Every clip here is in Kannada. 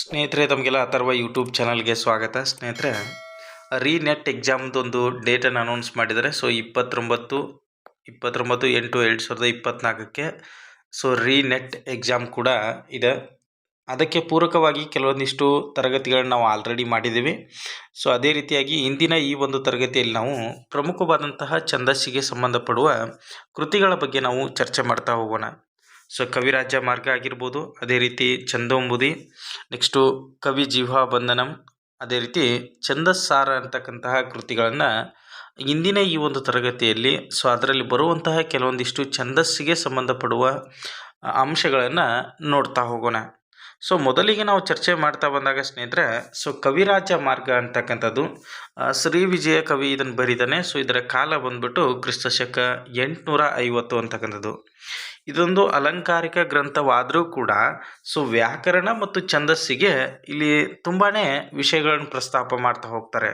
ಸ್ನೇಹಿತರೆ, ತಮಗೆಲ್ಲ ಅಥರ್ವ ಯೂಟ್ಯೂಬ್ ಚಾನಲ್ಗೆ ಸ್ವಾಗತ. ಸ್ನೇಹಿತರೆ ರೀ ನೆಟ್ ಎಕ್ಸಾಮ್ದೊಂದು ಡೇಟನ್ನು ಅನೌನ್ಸ್ ಮಾಡಿದ್ದಾರೆ. ಸೊ ಇಪ್ಪತ್ತೊಂಬತ್ತು ಇಪ್ಪತ್ತೊಂಬತ್ತು ಎಂಟು ಎರಡು ಸಾವಿರದ ಇಪ್ಪತ್ತ್ನಾಲ್ಕಕ್ಕೆ ಸೊ ರೀ ನೆಟ್ ಎಕ್ಸಾಮ್ ಕೂಡ ಇದೆ. ಅದಕ್ಕೆ ಪೂರಕವಾಗಿ ಕೆಲವೊಂದಿಷ್ಟು ತರಗತಿಗಳನ್ನು ನಾವು ಆಲ್ರೆಡಿ ಮಾಡಿದ್ದೀವಿ. ಸೊ ಅದೇ ರೀತಿಯಾಗಿ ಇಂದಿನ ಈ ಒಂದು ತರಗತಿಯಲ್ಲಿ ನಾವು ಪ್ರಮುಖವಾದಂತಹ ಛಂದಸ್ಸಿಗೆ ಸಂಬಂಧಪಡುವ ಕೃತಿಗಳ ಬಗ್ಗೆ ನಾವು ಚರ್ಚೆ ಮಾಡ್ತಾ ಹೋಗೋಣ. ಸೊ ಕವಿರಾಜ ಮಾರ್ಗ ಆಗಿರ್ಬೋದು, ಅದೇ ರೀತಿ ಚಂದೋಂಬುದಿ ನೆಕ್ಸ್ಟು ಕವಿ ಜೀವ ಬಂಧನಂ ಅದೇ ರೀತಿ ಛಂದಸ್ಸಾರ ಅಂತಕ್ಕಂತಹ ಕೃತಿಗಳನ್ನು ಇಂದಿನ ಈ ಒಂದು ತರಗತಿಯಲ್ಲಿ ಸೊ ಅದರಲ್ಲಿ ಬರುವಂತಹ ಕೆಲವೊಂದಿಷ್ಟು ಛಂದಸ್ಸಿಗೆ ಸಂಬಂಧಪಡುವ ಅಂಶಗಳನ್ನು ನೋಡ್ತಾ ಹೋಗೋಣ. ಸೊ ಮೊದಲಿಗೆ ನಾವು ಚರ್ಚೆ ಮಾಡ್ತಾ ಬಂದಾಗ ಸ್ನೇಹಿತರೆ ಸೊ ಕವಿರಾಜ ಮಾರ್ಗ ಅಂತಕ್ಕಂಥದ್ದು ಶ್ರೀ ವಿಜಯ ಕವಿ ಇದನ್ನು ಬರೀತಾನೆ. ಸೊ ಇದರ ಕಾಲ ಬಂದ್ಬಿಟ್ಟು ಕ್ರಿಸ್ತ ಶಕ ಎಂಟುನೂರ ಐವತ್ತು ಅಂತಕ್ಕಂಥದ್ದು. ಇದೊಂದು ಅಲಂಕಾರಿಕ ಗ್ರಂಥವಾದರೂ ಕೂಡ ಸೊ ವ್ಯಾಕರಣ ಮತ್ತು ಛಂದಸ್ಸಿಗೆ ಇಲ್ಲಿ ತುಂಬಾ ವಿಷಯಗಳನ್ನು ಪ್ರಸ್ತಾಪ ಮಾಡ್ತಾ ಹೋಗ್ತಾರೆ.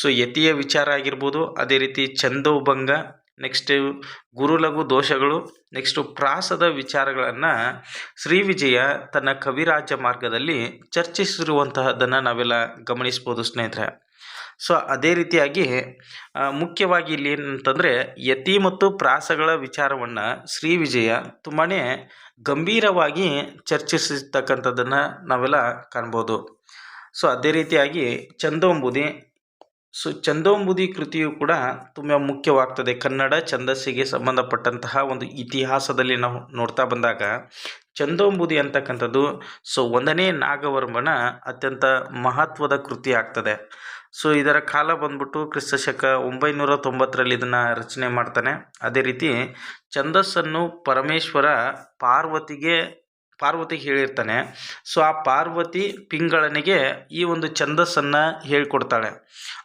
ಸೊ ಯತಿಯ ವಿಚಾರ ಆಗಿರ್ಬೋದು, ಅದೇ ರೀತಿ ಛಂದೋಭಂಗ ನೆಕ್ಸ್ಟ್ ಗುರುಲಘು ದೋಷಗಳು ನೆಕ್ಸ್ಟು ಪ್ರಾಸದ ವಿಚಾರಗಳನ್ನು ಶ್ರೀ ವಿಜಯ ತನ್ನ ಕವಿರಾಜ ಮಾರ್ಗದಲ್ಲಿ ಚರ್ಚಿಸಿರುವಂತಹದ್ದನ್ನು ನಾವೆಲ್ಲ ಗಮನಿಸ್ಬೋದು ಸ್ನೇಹಿತರೆ. ಸೊ ಅದೇ ರೀತಿಯಾಗಿ ಮುಖ್ಯವಾಗಿ ಇಲ್ಲಿ ಏನಂತಂದರೆ ಯತಿ ಮತ್ತು ಪ್ರಾಸಗಳ ವಿಚಾರವನ್ನು ಶ್ರೀ ವಿಜಯ ತುಂಬಾ ಗಂಭೀರವಾಗಿ ಚರ್ಚಿಸಿರ್ತಕ್ಕಂಥದ್ದನ್ನು ನಾವೆಲ್ಲ ಕಾಣ್ಬೋದು. ಸೊ ಅದೇ ರೀತಿಯಾಗಿ ಚಂದೋಂಬುದಿ, ಸೊ ಚಂದೋಂಬುದಿ ಕೃತಿಯು ಕೂಡ ತುಂಬ ಮುಖ್ಯವಾಗ್ತದೆ. ಕನ್ನಡ ಛಂದಸ್ಸಿಗೆ ಸಂಬಂಧಪಟ್ಟಂತಹ ಒಂದು ಇತಿಹಾಸದಲ್ಲಿ ನಾವು ನೋಡ್ತಾ ಬಂದಾಗ, ಚಂದೋಂಬುದಿ ಅಂತಕ್ಕಂಥದ್ದು, ಸೊ ಒಂದನೇ ನಾಗವರ್ಮನ ಅತ್ಯಂತ ಮಹತ್ವದ ಕೃತಿ ಆಗ್ತದೆ. ಸೊ ಇದರ ಕಾಲ ಬಂದ್ಬಿಟ್ಟು ಕ್ರಿಸ್ತ ಶಕ ಒಂಬೈನೂರ ತೊಂಬತ್ತರಲ್ಲಿ ಇದನ್ನು ರಚನೆ ಮಾಡ್ತಾನೆ. ಅದೇ ರೀತಿ ಛಂದಸ್ಸನ್ನು ಪರಮೇಶ್ವರ ಪಾರ್ವತಿಗೆ ಪಾರ್ವತಿಗೆ ಹೇಳಿರ್ತಾನೆ. ಸೊ ಆ ಪಾರ್ವತಿ ಪಿಂಗಳನಿಗೆ ಈ ಒಂದು ಛಂದಸ್ಸನ್ನು ಹೇಳ್ಕೊಡ್ತಾಳೆ.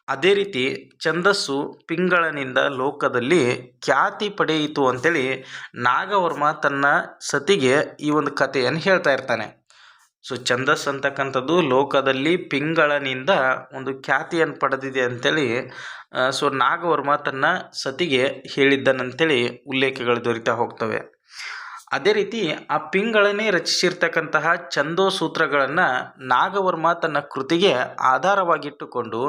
ಅದೇ ರೀತಿ ಛಂದಸ್ಸು ಪಿಂಗಳನಿಂದ ಲೋಕದಲ್ಲಿ ಖ್ಯಾತಿ ಪಡೆಯಿತು ಅಂಥೇಳಿ ನಾಗವರ್ಮ ತನ್ನ ಸತಿಗೆ ಈ ಒಂದು ಕಥೆಯನ್ನು ಹೇಳ್ತಾ ಇರ್ತಾನೆ. ಸೊ ಛಂದಸ್ ಅಂತಕ್ಕಂಥದ್ದು ಲೋಕದಲ್ಲಿ ಪಿಂಗಳನಿಂದ ಒಂದು ಖ್ಯಾತಿಯನ್ನು ಪಡೆದಿದೆ ಅಂಥೇಳಿ ಸೊ ನಾಗವರ್ಮ ತನ್ನ ಸತಿಗೆ ಹೇಳಿದ್ದನಂತೇಳಿ ಉಲ್ಲೇಖಗಳು ದೊರೀತಾ ಹೋಗ್ತವೆ. ಅದೇ ರೀತಿ ಆ ಪಿಂಗಳನೇ ರಚಿಸಿರ್ತಕ್ಕಂತಹ ಛಂದೋ ಸೂತ್ರಗಳನ್ನು ನಾಗವರ್ಮ ತನ್ನ ಕೃತಿಗೆ ಆಧಾರವಾಗಿಟ್ಟುಕೊಂಡು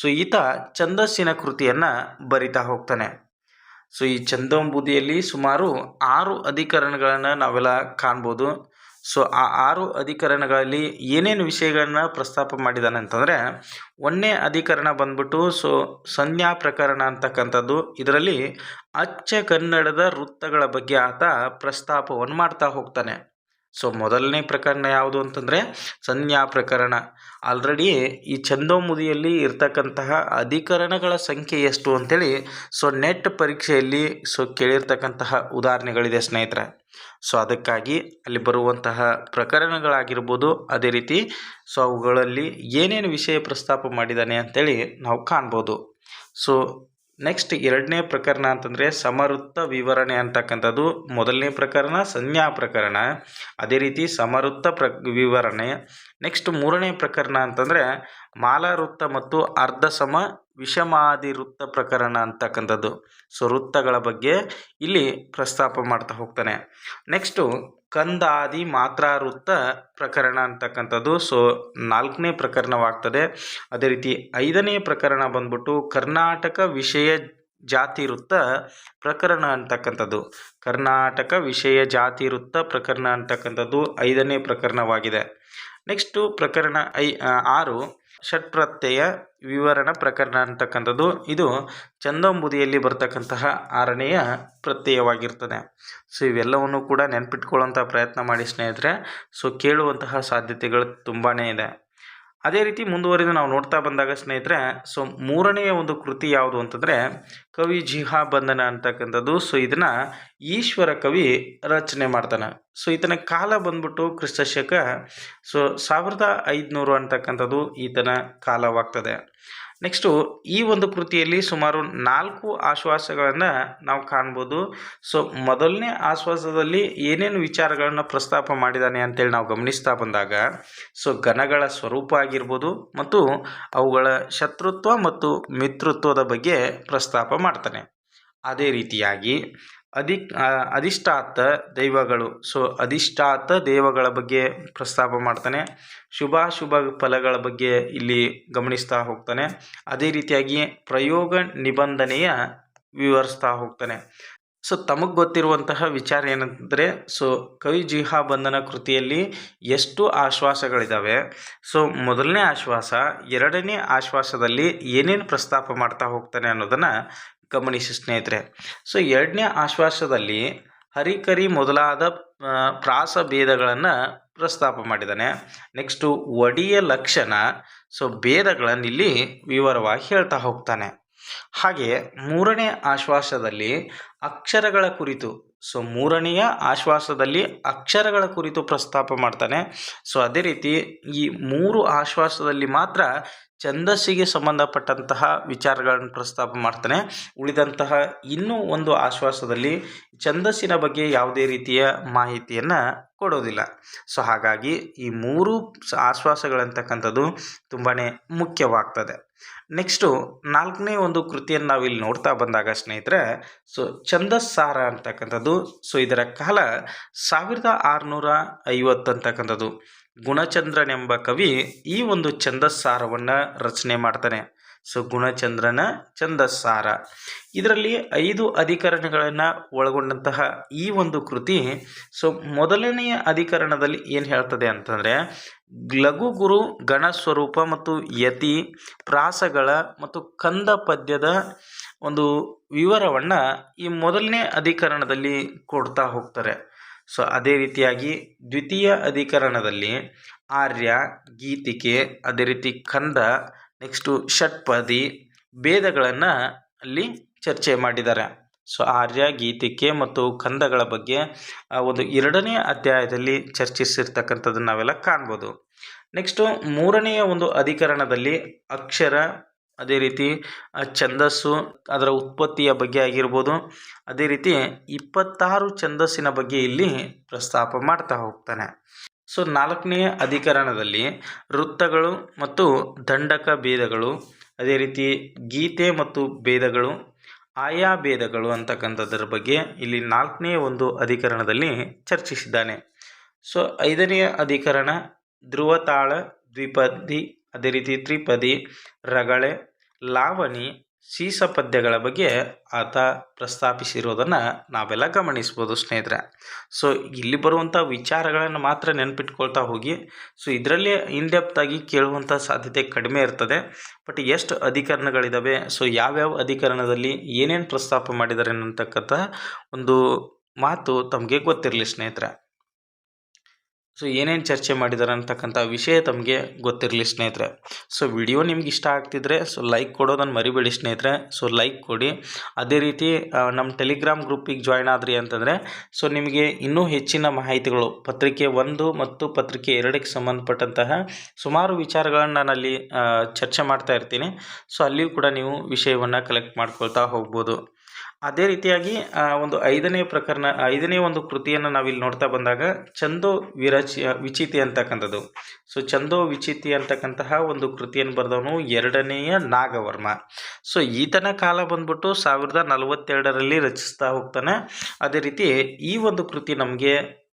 ಸೊ ಈತ ಛಂದಸ್ಸಿನ ಕೃತಿಯನ್ನು ಬರಿತಾ ಹೋಗ್ತಾನೆ. ಸೊ ಈ ಛಂದೋಂಬುದಿಯಲ್ಲಿ ಸುಮಾರು ಆರು ಅಧಿಕರಣಗಳನ್ನು ನಾವೆಲ್ಲ ಕಾಣ್ಬೋದು. ಸೊ ಆ ಆರು ಅಧಿಕರಣಗಳಲ್ಲಿ ಏನೇನು ವಿಷಯಗಳನ್ನ ಪ್ರಸ್ತಾಪ ಮಾಡಿದ್ದಾನೆ ಅಂತಂದರೆ, ಒಂದನೇ ಅಧಿಕರಣ ಬಂದ್ಬಿಟ್ಟು ಸೊ ಸಂಜ್ಞಾ ಪ್ರಕರಣ ಅಂತಕ್ಕಂಥದ್ದು. ಇದರಲ್ಲಿ ಅಚ್ಚ ಕನ್ನಡದ ವೃತ್ತಗಳ ಬಗ್ಗೆ ಆತ ಪ್ರಸ್ತಾಪವನ್ನು ಮಾಡ್ತಾ ಹೋಗ್ತಾನೆ. ಸೊ ಮೊದಲನೇ ಪ್ರಕರಣ ಯಾವುದು ಅಂತಂದರೆ ಸಂಜ್ಞಾ ಪ್ರಕರಣ. ಆಲ್ರೆಡಿ ಈ ಛಂದೋಮುದಿಯಲ್ಲಿ ಇರ್ತಕ್ಕಂತಹ ಅಧಿಕರಣಗಳ ಸಂಖ್ಯೆ ಎಷ್ಟು ಅಂತೇಳಿ ಸೊ ನೆಟ್ ಪರೀಕ್ಷೆಯಲ್ಲಿ ಸೊ ಕೇಳಿರ್ತಕ್ಕಂತಹ ಉದಾಹರಣೆಗಳಿದೆ ಸ್ನೇಹಿತರೆ. ಸೊ ಅದಕ್ಕಾಗಿ ಅಲ್ಲಿ ಬರುವಂತಹ ಪ್ರಕರಣಗಳಾಗಿರ್ಬೋದು, ಅದೇ ರೀತಿ ಸೊ ಅವುಗಳಲ್ಲಿ ಏನೇನು ವಿಷಯ ಪ್ರಸ್ತಾಪ ಮಾಡಿದ್ದಾನೆ ಅಂಥೇಳಿ ನಾವು ಕಾಣ್ಬೋದು. ಸೊ ನೆಕ್ಸ್ಟ್ ಎರಡನೇ ಪ್ರಕರಣ ಅಂತಂದರೆ ಸಮರುತ್ತ ವಿವರಣೆ ಅಂತಕ್ಕಂಥದ್ದು. ಮೊದಲನೇ ಪ್ರಕರಣ, ಸಂಜ್ಞಾ ಪ್ರಕರಣ. ಅದೇ ರೀತಿ ಸಮರುತ್ತ ಪ್ರ, ವಿವರಣೆ. ನೆಕ್ಸ್ಟ್ ಮೂರನೇ ಪ್ರಕರಣ ಅಂತಂದರೆ ಮಾಲಾವೃತ್ತ ಮತ್ತು ಅರ್ಧ ಸಮ ವಿಷಮಾದಿ ವೃತ್ತ ಪ್ರಕರಣ ಅಂತಕ್ಕಂಥದ್ದು. ಸೊ ವೃತ್ತಗಳ ಬಗ್ಗೆ ಇಲ್ಲಿ ಪ್ರಸ್ತಾಪ ಮಾಡ್ತಾ ಹೋಗ್ತಾನೆ. ನೆಕ್ಸ್ಟು ಕಂದಾದಿ ಮಾತ್ರಾವೃತ್ತ ಪ್ರಕರಣ ಅಂತಕ್ಕಂಥದ್ದು. ಸೊ ನಾಲ್ಕನೇ ಪ್ರಕರಣವಾಗ್ತದೆ. ಅದೇ ರೀತಿ ಐದನೇ ಪ್ರಕರಣ ಬಂದ್ಬಿಟ್ಟು ಕರ್ನಾಟಕ ವಿಷಯ ಜಾತಿ ವೃತ್ತ ಪ್ರಕರಣ ಅಂತಕ್ಕಂಥದ್ದು. ಕರ್ನಾಟಕ ವಿಷಯ ಜಾತಿ ವೃತ್ತ ಪ್ರಕರಣ ಅಂತಕ್ಕಂಥದ್ದು ಐದನೇ ಪ್ರಕರಣವಾಗಿದೆ. ನೆಕ್ಸ್ಟು ಪ್ರಕರಣ ಐ ಆರು. ಷಟ್ಪ್ರತ್ಯಯ ವಿವರಣ ಪ್ರಕರಣ ಅಂತಕ್ಕಂಥದ್ದು. ಇದು ಚಂದೋಂಬುದಿಯಲ್ಲಿ ಬರ್ತಕ್ಕಂತಹ ಆರನೆಯ ಪ್ರತ್ಯಯವಾಗಿರ್ತದೆ. ಸೊ, ಇವೆಲ್ಲವನ್ನು ಕೂಡ ನೆನ್ಪಿಟ್ಕೊಳ್ಳೋಂಥ ಪ್ರಯತ್ನ ಮಾಡಿ ಸ್ನೇಹಿತರೆ. ಸೊ, ಕೇಳುವಂತಹ ಸಾಧ್ಯತೆಗಳು ತುಂಬಾ ಇದೆ. ಅದೇ ರೀತಿ ಮುಂದುವರಿದು ನಾವು ನೋಡ್ತಾ ಬಂದಾಗ ಸ್ನೇಹಿತರೆ, ಸೊ ಮೂರನೆಯ ಒಂದು ಕೃತಿ ಯಾವುದು ಅಂತಂದರೆ, ಕವಿ ಜಿಹಾ ಬಂಧನ ಅಂತಕ್ಕಂಥದ್ದು. ಸೊ ಇದನ್ನು ಈಶ್ವರ ಕವಿ ರಚನೆ ಮಾಡ್ತಾನೆ. ಸೊ ಈತನ ಕಾಲ ಬಂದ್ಬಿಟ್ಟು ಕ್ರಿಸ್ತ ಶಕ ಸೊ ಸಾವಿರದ ಐದುನೂರು ಅಂತಕ್ಕಂಥದ್ದು ಈತನ ಕಾಲವಾಗ್ತದೆ. ನೆಕ್ಸ್ಟು ಈ ಒಂದು ಕೃತಿಯಲ್ಲಿ ಸುಮಾರು ನಾಲ್ಕು ಆಶ್ವಾಸಗಳನ್ನು ನಾವು ಕಾಣ್ಬೋದು. ಸೊ ಮೊದಲನೇ ಆಶ್ವಾಸದಲ್ಲಿ ಏನೇನು ವಿಚಾರಗಳನ್ನು ಪ್ರಸ್ತಾಪ ಮಾಡಿದ್ದಾನೆ ಅಂತೇಳಿ ನಾವು ಗಮನಿಸ್ತಾ ಬಂದಾಗ ಸೊ ಘನಗಳ ಸ್ವರೂಪ ಆಗಿರ್ಬೋದು ಮತ್ತು ಅವುಗಳ ಶತ್ರುತ್ವ ಮತ್ತು ಮಿತ್ರತ್ವದ ಬಗ್ಗೆ ಪ್ರಸ್ತಾಪ ಮಾಡ್ತಾನೆ. ಅದೇ ರೀತಿಯಾಗಿ ಅಧಿ ಅಧಿಷ್ಠಾತ ದೈವಗಳು. ಸೊ, ಅಧಿಷ್ಠಾತ ದೇವಗಳ ಬಗ್ಗೆ ಪ್ರಸ್ತಾಪ ಮಾಡ್ತಾನೆ. ಶುಭಾಶುಭ ಫಲಗಳ ಬಗ್ಗೆ ಇಲ್ಲಿ ಗಮನಿಸ್ತಾ ಹೋಗ್ತಾನೆ. ಅದೇ ರೀತಿಯಾಗಿ ಪ್ರಯೋಗ ನಿಬಂಧನೆಯ ವಿವರಿಸ್ತಾ ಹೋಗ್ತಾನೆ. ಸೊ, ತಮಗೆ ಗೊತ್ತಿರುವಂತಹ ವಿಚಾರ ಏನಂದರೆ, ಸೊ ಕವಿ ಜಿಹಾ ಬಂಧನ ಕೃತಿಯಲ್ಲಿ ಎಷ್ಟು ಆಶ್ವಾಸಗಳಿದ್ದಾವೆ ಸೊ, ಮೊದಲನೇ ಆಶ್ವಾಸ, ಎರಡನೇ ಆಶ್ವಾಸದಲ್ಲಿ ಏನೇನು ಪ್ರಸ್ತಾಪ ಮಾಡ್ತಾ ಹೋಗ್ತಾನೆ ಅನ್ನೋದನ್ನು ಗಮನಿಸಿ ಸ್ನೇಹಿತರೆ. ಸೊ ಎರಡನೇ ಆಶ್ವಾಸದಲ್ಲಿ ಹರಿಕರಿ ಮೊದಲಾದ ಪ್ರಾಸ ಭೇದಗಳನ್ನು ಪ್ರಸ್ತಾಪ ಮಾಡಿದ್ದಾನೆ. ನೆಕ್ಸ್ಟು ಒಡಿಯ ಲಕ್ಷಣ. ಸೊ ಭೇದಗಳನ್ನು ಇಲ್ಲಿ ವಿವರವಾಗಿ ಹೇಳ್ತಾ ಹೋಗ್ತಾನೆ. ಹಾಗೆ ಮೂರನೇ ಆಶ್ವಾಸದಲ್ಲಿ ಅಕ್ಷರಗಳ ಕುರಿತು. ಸೊ ಮೂರನೆಯ ಆಶ್ವಾಸದಲ್ಲಿ ಅಕ್ಷರಗಳ ಕುರಿತು ಪ್ರಸ್ತಾಪ ಮಾಡ್ತಾನೆ. ಸೊ ಅದೇ ರೀತಿ ಈ ಮೂರು ಆಶ್ವಾಸದಲ್ಲಿ ಮಾತ್ರ ಛಂದಸ್ಸಿಗೆ ಸಂಬಂಧಪಟ್ಟಂತಹ ವಿಚಾರಗಳನ್ನು ಪ್ರಸ್ತಾಪ ಮಾಡ್ತಾನೆ. ಉಳಿದಂತಹ ಇನ್ನೂ ಒಂದು ಆಶ್ವಾಸದಲ್ಲಿ ಛಂದಸ್ಸಿನ ಬಗ್ಗೆ ಯಾವುದೇ ರೀತಿಯ ಮಾಹಿತಿಯನ್ನು ಕೊಡೋದಿಲ್ಲ. ಸೊ ಹಾಗಾಗಿ ಈ ಮೂರು ಆಶ್ವಾಸಗಳಂತಕ್ಕಂಥದ್ದು ತುಂಬಾ ಮುಖ್ಯವಾಗ್ತದೆ. ನೆಕ್ಸ್ಟು ನಾಲ್ಕನೇ ಒಂದು ಕೃತಿಯನ್ನು ನಾವಿಲ್ಲಿ ನೋಡ್ತಾ ಬಂದಾಗ ಸ್ನೇಹಿತರೆ ಸೊ ಛಂದಸ್ಸಾರ ಅಂತಕ್ಕಂಥದ್ದು ಸೊ ಇದರ ಕಾಲ ಸಾವಿರದ ಆರುನೂರ ಐವತ್ತಂತಕ್ಕಂಥದ್ದು ಗುಣಚಂದ್ರನೆಂಬ ಕವಿ ಈ ಒಂದು ಛಂದಸ್ಸಾರವನ್ನು ರಚನೆ ಮಾಡ್ತಾನೆ. ಸೊ ಗುಣಚಂದ್ರನ ಛಂದಸ್ಸಾರ. ಇದರಲ್ಲಿ ಐದು ಅಧಿಕರಣಗಳನ್ನು ಒಳಗೊಂಡಂತಹ ಈ ಒಂದು ಕೃತಿ ಸೊ ಮೊದಲನೆಯ ಅಧಿಕರಣದಲ್ಲಿ ಏನು ಹೇಳ್ತದೆ ಅಂತಂದರೆ, ಲಘು ಗುರು ಗಣ ಸ್ವರೂಪ ಮತ್ತು ಯತಿ ಪ್ರಾಸಗಳ ಮತ್ತು ಕಂದ ಪದ್ಯದ ಒಂದು ವಿವರವನ್ನು ಈ ಮೊದಲನೇ ಅಧಿಕರಣದಲ್ಲಿ ಕೊಡ್ತಾ ಹೋಗ್ತಾರೆ. ಸೊ ಅದೇ ರೀತಿಯಾಗಿ ದ್ವಿತೀಯ ಅಧಿಕರಣದಲ್ಲಿ ಆರ್ಯ, ಗೀತಿಕೆ, ಅದೇ ರೀತಿ ಕಂದ ನೆಕ್ಸ್ಟು ಷಟ್ಪದಿ ಭೇದಗಳನ್ನು ಅಲ್ಲಿ ಚರ್ಚೆ ಮಾಡಿದ್ದಾರೆ. ಸೊ ಆರ್ಯ ಗೀತಿಕೆ ಮತ್ತು ಕಂದಗಳ ಬಗ್ಗೆ ಒಂದು ಎರಡನೇ ಅಧ್ಯಾಯದಲ್ಲಿ ಚರ್ಚಿಸಿರ್ತಕ್ಕಂಥದ್ದನ್ನು ನಾವೆಲ್ಲ ಕಾಣ್ಬೋದು. ನೆಕ್ಸ್ಟು ಮೂರನೆಯ ಒಂದು ಅಧಿಕರಣದಲ್ಲಿ ಅಕ್ಷರ, ಅದೇ ರೀತಿ ಛಂದಸ್ಸು ಅದರ ಉತ್ಪತ್ತಿಯ ಬಗ್ಗೆ ಆಗಿರ್ಬೋದು. ಅದೇ ರೀತಿ ಇಪ್ಪತ್ತಾರು ಛಂದಸ್ಸಿನ ಬಗ್ಗೆ ಇಲ್ಲಿ ಪ್ರಸ್ತಾಪ ಮಾಡ್ತಾ ಹೋಗ್ತಾನೆ. ಸೊ ನಾಲ್ಕನೆಯ ಅಧಿಕರಣದಲ್ಲಿ ವೃತ್ತಗಳು ಮತ್ತು ದಂಡಕ ಭೇದಗಳು, ಅದೇ ರೀತಿ ಗೀತೆ ಮತ್ತು ಭೇದಗಳು, ಆಯಾ ಭೇದಗಳು ಅಂತಕ್ಕಂಥದ್ರ ಬಗ್ಗೆ ಇಲ್ಲಿ ನಾಲ್ಕನೇ ಒಂದು ಅಧಿಕರಣದಲ್ಲಿ ಚರ್ಚಿಸಿದ್ದಾನೆ. ಸೊ ಐದನೆಯ ಅಧಿಕರಣ ಧ್ರುವತಾಳ ದ್ವಿಪದಿ, ಅದೇ ರೀತಿ ತ್ರಿಪದಿ, ರಗಳೆ, ಲಾವಣಿ ಸೀಸ ಪದ್ಯಗಳ ಬಗ್ಗೆ ಆತ ಪ್ರಸ್ತಾಪಿಸಿರೋದನ್ನು ನಾವೆಲ್ಲ ಗಮನಿಸ್ಬೋದು ಸ್ನೇಹಿತರೆ. ಸೊ ಇಲ್ಲಿ ಬರುವಂಥ ವಿಚಾರಗಳನ್ನು ಮಾತ್ರ ನೆನಪಿಟ್ಕೊಳ್ತಾ ಹೋಗಿ. ಸೊ ಇದರಲ್ಲಿ ಇನ್ಡೆಪ್ತಾಗಿ ಕೇಳುವಂಥ ಸಾಧ್ಯತೆ ಕಡಿಮೆ ಇರ್ತದೆ. ಬಟ್ ಎಷ್ಟು ಅಧಿಕರಣಗಳಿದ್ದಾವೆ ಸೊ ಯಾವ್ಯಾವ ಅಧಿಕರಣದಲ್ಲಿ ಏನೇನು ಪ್ರಸ್ತಾಪ ಮಾಡಿದ್ದಾರೆ ಅನ್ನತಕ್ಕಂಥ ಒಂದು ಮಾತು ತಮಗೆ ಗೊತ್ತಿರಲಿ ಸ್ನೇಹಿತರೆ. ಸೊ ಏನೇನು ಚರ್ಚೆ ಮಾಡಿದ್ದಾರೆ ಅಂತಕ್ಕಂಥ ವಿಷಯ ತಮಗೆ ಗೊತ್ತಿರಲಿ ಸ್ನೇಹಿತರೆ. ಸೊ ವಿಡಿಯೋ ನಿಮ್ಗೆ ಇಷ್ಟ ಆಗ್ತಿದ್ರೆ ಸೊ ಲೈಕ್ ಕೊಡೋದನ್ನು ಮರಿಬೇಡಿ ಸ್ನೇಹಿತರೆ. ಸೊ ಲೈಕ್ ಕೊಡಿ. ಅದೇ ರೀತಿ ನಮ್ಮ ಟೆಲಿಗ್ರಾಮ್ ಗ್ರೂಪಿಗೆ ಜಾಯ್ನ್ ಆದ್ರಿ ಅಂತಂದರೆ, ಸೊ ನಿಮಗೆ ಇನ್ನೂ ಹೆಚ್ಚಿನ ಮಾಹಿತಿಗಳು, ಪತ್ರಿಕೆ ಒಂದು ಮತ್ತು ಪತ್ರಿಕೆ ಎರಡಕ್ಕೆ ಸಂಬಂಧಪಟ್ಟಂತಹ ಸುಮಾರು ವಿಚಾರಗಳನ್ನು ನಾನು ಅಲ್ಲಿ ಚರ್ಚೆ ಮಾಡ್ತಾ ಇರ್ತೀನಿ. ಸೊ ಅಲ್ಲಿಯೂ ಕೂಡ ನೀವು ವಿಷಯವನ್ನು ಕಲೆಕ್ಟ್ ಮಾಡ್ಕೊಳ್ತಾ ಹೋಗ್ಬೋದು. ಅದೇ ರೀತಿಯಾಗಿ ಒಂದು ಐದನೇ ಪ್ರಕರಣ, ಐದನೇ ಒಂದು ಕೃತಿಯನ್ನು ನಾವಿಲ್ಲಿ ನೋಡ್ತಾ ಬಂದಾಗ, ಚಂದೋ ವಿರಚ ವಿಚಿತಿ ಅಂತಕ್ಕಂಥದ್ದು. ಸೊ ಚಂದೋ ವಿಚಿತಿ ಅಂತಕ್ಕಂತಹ ಒಂದು ಕೃತಿಯನ್ನು ಬರೆದವನು ಎರಡನೆಯ ನಾಗವರ್ಮ. ಸೊ ಈತನ ಕಾಲ ಬಂದ್ಬಿಟ್ಟು ಸಾವಿರದ ನಲವತ್ತೆರಡರಲ್ಲಿ ರಚಿಸ್ತಾ ಹೋಗ್ತಾನೆ. ಅದೇ ರೀತಿ ಈ ಒಂದು ಕೃತಿ ನಮಗೆ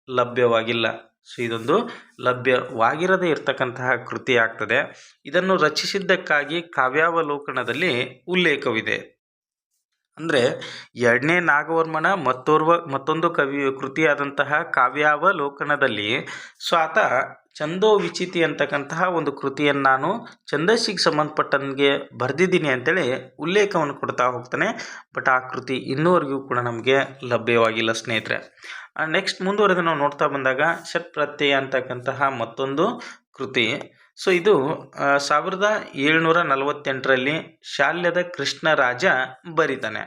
ಲಭ್ಯವಾಗಿಲ್ಲ. ಸೊ ಇದೊಂದು ಲಭ್ಯವಾಗಿರದೇ ಇರತಕ್ಕಂತಹ ಕೃತಿ ಆಗ್ತದೆ. ಇದನ್ನು ರಚಿಸಿದ್ದಕ್ಕಾಗಿ ಕಾವ್ಯಾವಲೋಕನದಲ್ಲಿ ಉಲ್ಲೇಖವಿದೆ. ಅಂದರೆ ಎರಡನೇ ನಾಗವರ್ಮನ ಮತ್ತೋರ್ವ, ಮತ್ತೊಂದು ಕವಿ, ಕೃತಿಯಾದಂತಹ ಕಾವ್ಯಾವಲೋಕನದಲ್ಲಿ ಸೊ ಆತ ಚಂದೋ ವಿಚಿತಿ ಅಂತಕ್ಕಂತಹ ಒಂದು ಕೃತಿಯನ್ನು ನಾನು ಛಂದಸ್ಸಿಗೆ ಸಂಬಂಧಪಟ್ಟಂಗೆ ಬರೆದಿದ್ದೀನಿ ಅಂತೇಳಿ ಉಲ್ಲೇಖವನ್ನು ಕೊಡ್ತಾ ಹೋಗ್ತಾನೆ. ಬಟ್ ಆ ಕೃತಿ ಇನ್ನೂವರೆಗೂ ಕೂಡ ನಮಗೆ ಲಭ್ಯವಾಗಿಲ್ಲ ಸ್ನೇಹಿತರೆ. ನೆಕ್ಸ್ಟ್ ಮುಂದುವರೆದು ನಾವು ನೋಡ್ತಾ ಬಂದಾಗ ಷಟ್ ಪ್ರತ್ಯಯ ಅಂತಕ್ಕಂತಹ ಮತ್ತೊಂದು ಕೃತಿ. ಸೊ ಇದು ಸಾವಿರದ ಏಳ್ನೂರ ನಲವತ್ತೆಂಟರಲ್ಲಿ ಶಾಲ್ಯದ ಕೃಷ್ಣರಾಜ ಬರೀತಾನೆ.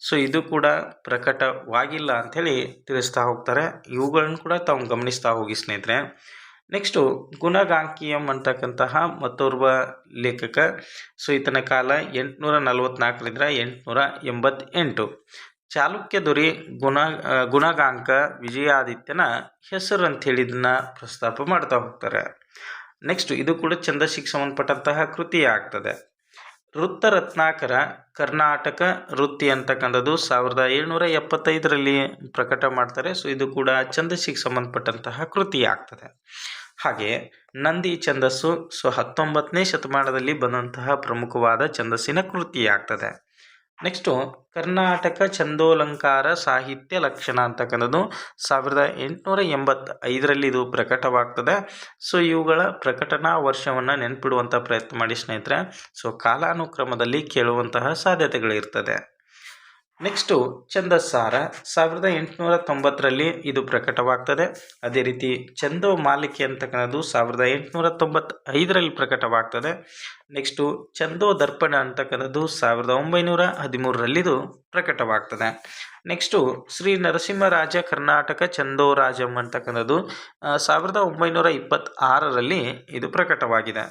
ಸೊ ಇದು ಕೂಡ ಪ್ರಕಟವಾಗಿಲ್ಲ ಅಂಥೇಳಿ ತಿಳಿಸ್ತಾ ಹೋಗ್ತಾರೆ. ಇವುಗಳನ್ನು ಕೂಡ ತಾವು ಗಮನಿಸ್ತಾ ಹೋಗಿ ಸ್ನೇಹಿತರೆ. ನೆಕ್ಸ್ಟು ಗುಣಗಾಂಕಿಯಂ ಅಂತಕ್ಕಂತಹ ಮತ್ತೋರ್ವ ಲೇಖಕ. ಸೊ ಈತನ ಕಾಲ ಎಂಟುನೂರ ನಲವತ್ತ್ನಾಲ್ಕರಿಂದ ಎಂಟುನೂರ ಎಂಬತ್ತೆಂಟು. ಚಾಲುಕ್ಯ ದೊರೆ ಗುಣ, ಗುಣಗಾಂಕ ವಿಜಯಾದಿತ್ಯನ ಹೆಸರು ಅಂತ ಇದನ್ನು ಪ್ರಸ್ತಾಪ ಮಾಡ್ತಾ ಹೋಗ್ತಾರೆ. ನೆಕ್ಸ್ಟ್ ಇದು ಕೂಡ ಛಂದಸ್ಸಿಗೆ ಸಂಬಂಧಪಟ್ಟಂತಹ ಕೃತಿ ಆಗ್ತದೆ. ವೃತ್ತ ರತ್ನಾಕರ ಕರ್ನಾಟಕ ವೃತ್ತಿ ಅಂತಕ್ಕಂಥದ್ದು ಸಾವಿರದ ಏಳ್ನೂರ ಎಪ್ಪತ್ತೈದರಲ್ಲಿ ಪ್ರಕಟ ಮಾಡ್ತಾರೆ. ಸೊ ಇದು ಕೂಡ ಛಂದಸ್ಸಿಗೆ ಸಂಬಂಧಪಟ್ಟಂತಹ ಕೃತಿ ಆಗ್ತದೆ. ಹಾಗೆ ನಂದಿ ಛಂದಸ್ಸು, ಸೊ ಹತ್ತೊಂಬತ್ತನೇ ಶತಮಾನದಲ್ಲಿ ಬಂದಂತಹ ಪ್ರಮುಖವಾದ ಛಂದಸ್ಸಿನ ಕೃತಿ ಆಗ್ತದೆ. ನೆಕ್ಸ್ಟು ಕರ್ನಾಟಕ ಛಂದೋಲಂಕಾರ ಸಾಹಿತ್ಯ ಲಕ್ಷಣ ಅಂತಕ್ಕಂಥದ್ದು ಸಾವಿರದ ಎಂಟುನೂರ ಎಂಬತ್ತೈದರಲ್ಲಿ ಇದು ಪ್ರಕಟವಾಗ್ತದೆ. ಸೊ ಇವುಗಳ ಪ್ರಕಟಣಾ ವರ್ಷವನ್ನು ನೆನಪಿಡುವಂಥ ಪ್ರಯತ್ನ ಮಾಡಿ ಸ್ನೇಹಿತರೆ. ಸೊ ಕಾಲಾನುಕ್ರಮದಲ್ಲಿ ಕೇಳುವಂತಹ ಸಾಧ್ಯತೆಗಳಿರ್ತದೆ. ನೆಕ್ಸ್ಟು ಛಂದಸ್ಸಾರ. ಸಾವಿರದ ಎಂಟುನೂರ ತೊಂಬತ್ತರಲ್ಲಿ ಇದು ಪ್ರಕಟವಾಗ್ತದೆ. ಅದೇ ರೀತಿ ಚಂದೋ ಮಾಲಿಕೆ ಅಂತಕ್ಕಂಥದ್ದು ಸಾವಿರದ ಎಂಟುನೂರ ತೊಂಬತ್ತೈದರಲ್ಲಿ ಪ್ರಕಟವಾಗ್ತದೆ. ನೆಕ್ಸ್ಟು ಚಂದೋ ದರ್ಪಣ ಅಂತಕ್ಕಂಥದ್ದು ಸಾವಿರದ ಒಂಬೈನೂರ ಹದಿಮೂರರಲ್ಲಿದು ಪ್ರಕಟವಾಗ್ತದೆ. ನೆಕ್ಸ್ಟು ಶ್ರೀ ನರಸಿಂಹರಾಜ ಕರ್ನಾಟಕ ಚಂದೋರಾಜಂ ಅಂತಕ್ಕಂಥದ್ದು ಸಾವಿರದ ಒಂಬೈನೂರ ಇಪ್ಪತ್ತಾರರಲ್ಲಿ ಇದು ಪ್ರಕಟವಾಗಿದೆ.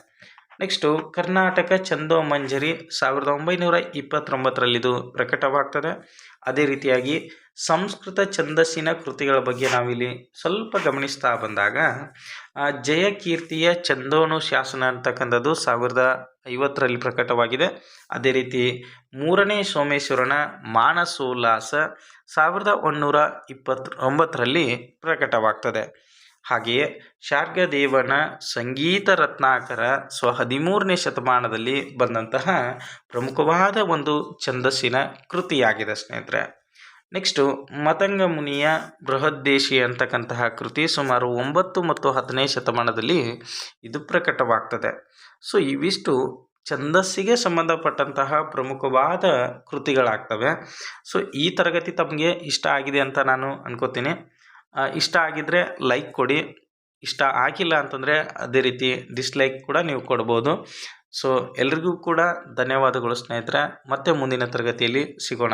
ನೆಕ್ಸ್ಟು ಕರ್ನಾಟಕ ಚಂದೋ ಮಂಜರಿ ಸಾವಿರದ ಒಂಬೈನೂರ ಇಪ್ಪತ್ತೊಂಬತ್ತರಲ್ಲಿದು ಪ್ರಕಟವಾಗ್ತದೆ. ಅದೇ ರೀತಿಯಾಗಿ ಸಂಸ್ಕೃತ ಛಂದಸ್ಸಿನ ಕೃತಿಗಳ ಬಗ್ಗೆ ನಾವಿಲ್ಲಿ ಸ್ವಲ್ಪ ಗಮನಿಸ್ತಾ ಬಂದಾಗ ಜಯಕೀರ್ತಿಯ ಚಂದೋನು ಶಾಸನ ಅಂತಕ್ಕಂಥದ್ದು ಸಾವಿರದ ಐವತ್ತರಲ್ಲಿ ಪ್ರಕಟವಾಗಿದೆ. ಅದೇ ರೀತಿ ಮೂರನೇ ಸೋಮೇಶ್ವರನ ಮಾನಸೋಲ್ಲಾಸ ಸಾವಿರದ ಒಂದುನೂರ ಇಪ್ಪತ್ತೊಂಬತ್ತರಲ್ಲಿ ಪ್ರಕಟವಾಗ್ತದೆ. ಹಾಗೆಯೇ ಶಾರ್ಗದೇವನ ಸಂಗೀತ ರತ್ನಾಕರ ಸ್ವ ಹದಿಮೂರನೇ ಶತಮಾನದಲ್ಲಿ ಬಂದಂತಹ ಪ್ರಮುಖವಾದ ಒಂದು ಛಂದಸ್ಸಿನ ಕೃತಿಯಾಗಿದೆ ಸ್ನೇಹಿತರೆ. ನೆಕ್ಸ್ಟು ಮತಂಗ ಮುನಿಯ ಬೃಹದ್ದೇಶಿ ಅಂತಕ್ಕಂತಹ ಕೃತಿ ಸುಮಾರು ಒಂಬತ್ತು ಮತ್ತು ಹತ್ತನೇ ಶತಮಾನದಲ್ಲಿ ಇದು ಪ್ರಕಟವಾಗ್ತದೆ. ಸೊ, ಇವಿಷ್ಟು ಛಂದಸ್ಸಿಗೆ ಸಂಬಂಧಪಟ್ಟಂತಹ ಪ್ರಮುಖವಾದ ಕೃತಿಗಳಾಗ್ತವೆ. ಸೊ, ಈ ತರಗತಿ ತಮಗೆ ಇಷ್ಟ ಆಗಿದೆ ಅಂತ ನಾನು ಅನ್ಕೋತೀನಿ. ಇಷ್ಟ ಆಗಿದ್ದರೆ ಲೈಕ್ ಕೊಡಿ. ಇಷ್ಟ ಆಗಿಲ್ಲ ಅಂತಂದರೆ ಅದೇ ರೀತಿ ಡಿಸ್ಲೈಕ್ ಕೂಡ ನೀವು ಕೊಡ್ಬೋದು. ಸೊ ಎಲ್ರಿಗೂ ಕೂಡ ಧನ್ಯವಾದಗಳು ಸ್ನೇಹಿತರೆ. ಮತ್ತೆ ಮುಂದಿನ ತರಗತಿಯಲ್ಲಿ ಸಿಗೋಣ.